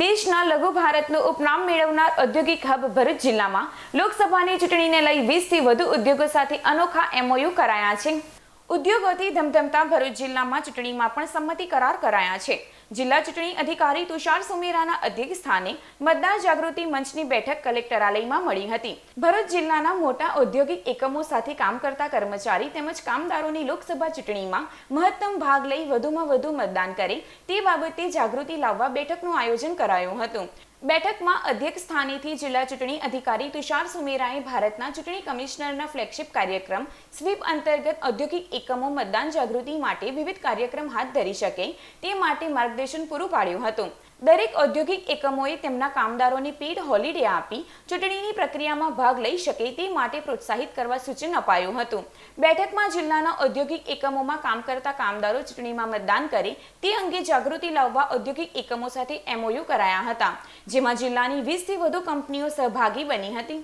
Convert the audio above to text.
દેશના લઘુ ભારતનું ઉપનામ મેળવનાર ઔદ્યોગિક હબ ભરૂચ જિલ્લામાં લોકસભાની ચૂંટણીને લઈ વીસથી વધુ ઉદ્યોગો સાથે અનોખા એમઓયુ કરાયા છે. ઉદ્યોગોથી ધમધમતા ભરૂચ જિલ્લામાં ચૂંટણીમાં પણ સંમતિ કરાર કરાયા છે. જિલ્લા ચૂંટણી અધિકારી તુષાર સુમેરાના અધ્યક્ષ મતદાર જાગૃતિ મંચની બેઠક કલેક્ટરાલયમાં મળી હતી. ભરૂચ જિલ્લાના મોટા ઔદ્યોગિક એકમો સાથે કામ કરતા કર્મચારી તેમજ કામદારોની લોકસભા ચૂંટણીમાં મહત્તમ ભાગ લઈ વધુમાં વધુ મતદાન કરે તે બાબતે જાગૃતિ લાવવા બેઠકનું આયોજન કરાયું હતું. બેઠકમાં અધ્યક્ષ સ્થાનેથી જિલ્લા ચૂંટણી અધિકારી તુષાર સુમેરાએ ભારતના ચૂંટણી કમિશનરના ફ્લેગશિપ કાર્યક્રમ, સ્વીપ અંતર્ગત ઔદ્યોગિક એકમો મતદાન જાગૃતિ માટે વિવિધ કાર્યક્રમ હાથ ધરી શકે તે માટે માર્ગદર્શન પૂરું પાડ્યું હતું. દરેક ઔદ્યોગિક એકમોએ તેમના કામદારોને પેડ હોલિડે આપી ચૂંટણીની પ્રક્રિયામાં ભાગ લઈ શકે તે માટે પ્રોત્સાહિત કરવા સૂચન અપાયું હતું. બેઠકમાં જિલ્લાના ઔદ્યોગિક એકમોમાં કામ કરતા કામદારો ચૂંટણીમાં મતદાન કરે તે અંગે જાગૃતિ લાવવા ઔદ્યોગિક એકમો સાથે એમઓયુ કરાયા હતા, જેમાં જિલ્લાની વીસથી વધુ કંપનીઓ સહભાગી બની હતી.